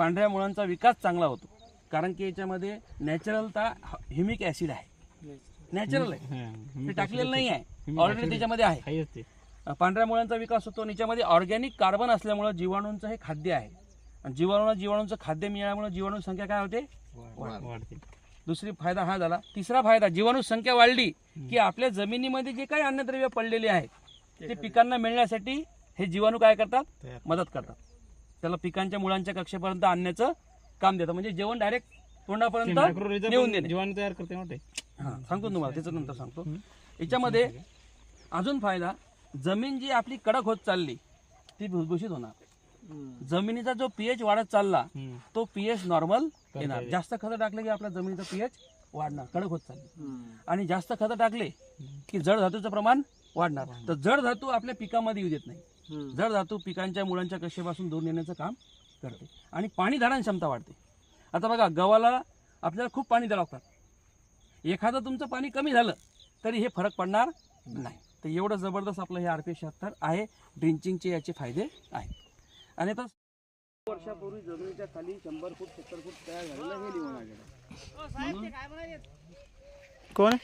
पांढऱ्या मुळांचा विकास चांगला होतो. कारण की याच्यामध्ये नॅचरलता ह्युमिक ॲसिड आहे. नॅचरल आहे. ते टाकलेलं नाही आहे. ऑलरेडी त्याच्यामध्ये आहे. पांढऱ्या मुळांचा विकास होतो आणि याच्यामध्ये ऑर्गॅनिक कार्बन असल्यामुळं जीवाणूंचं हे खाद्य आहे. आणि जीवाणूला जीवाणूंचं खाद्य मिळाल्यामुळे जीवाणू संख्या काय होते? वाढते. दुसरी फायदा हा झाला. तिसरा फायदा जीवाणू संख्या वाढली की आपल्या जमिनीमध्ये जे काही अन्नद्रव्य पडलेले आहेत ते पिकांना मिळण्यासाठी हे जीवाणू काय करतात. मदत करतात. त्याला पिकांच्या मुळांच्या कक्षेपर्यंत आणण्याचं काम देतं. म्हणजे जेवण डायरेक्ट तोंडापर्यंत नेऊन देणे. जीवाणू तयार करते हा सांगतो तुम्हाला त्याचं नंतर सांगतो. याच्यामध्ये अजून फायदा जमीन जी आपली कडक होत चालली ती भुसभुशीत होणार. जमिनीचा जो पीएच वाढत चालला. तो पीएच नॉर्मल येणार. जास्त खतं टाकले की आपल्या जमिनीचा पीएच वाढणार कडक होत चालली. आणि जास्त खतं टाकले की जड धातूचं प्रमाण वाढणार. तर जड धातू आपल्या पिकामध्ये येऊ देत नाही. जड धातू पिकांच्या मुळांच्या कक्षेपासून दूर नेण्याचं काम करते. आणि पाणी धारण क्षमता वाढते. आता बघा गव्हाला आपल्याला खूप पाणी द्यावं लागतात. एखादं तुमचं पाणी कमी झालं तरी हे फरक पडणार नाही. तर एवढं जबरदस्त आपलं हे आर पी शहात्तर आहे. ड्रिंचिंगचे याचे फायदे आहेत. आणि आता वर्षापूर्वी जमिनीच्या खाली शंभर फूट सत्तर फूट तयार झालेलं हे आलेलं कोण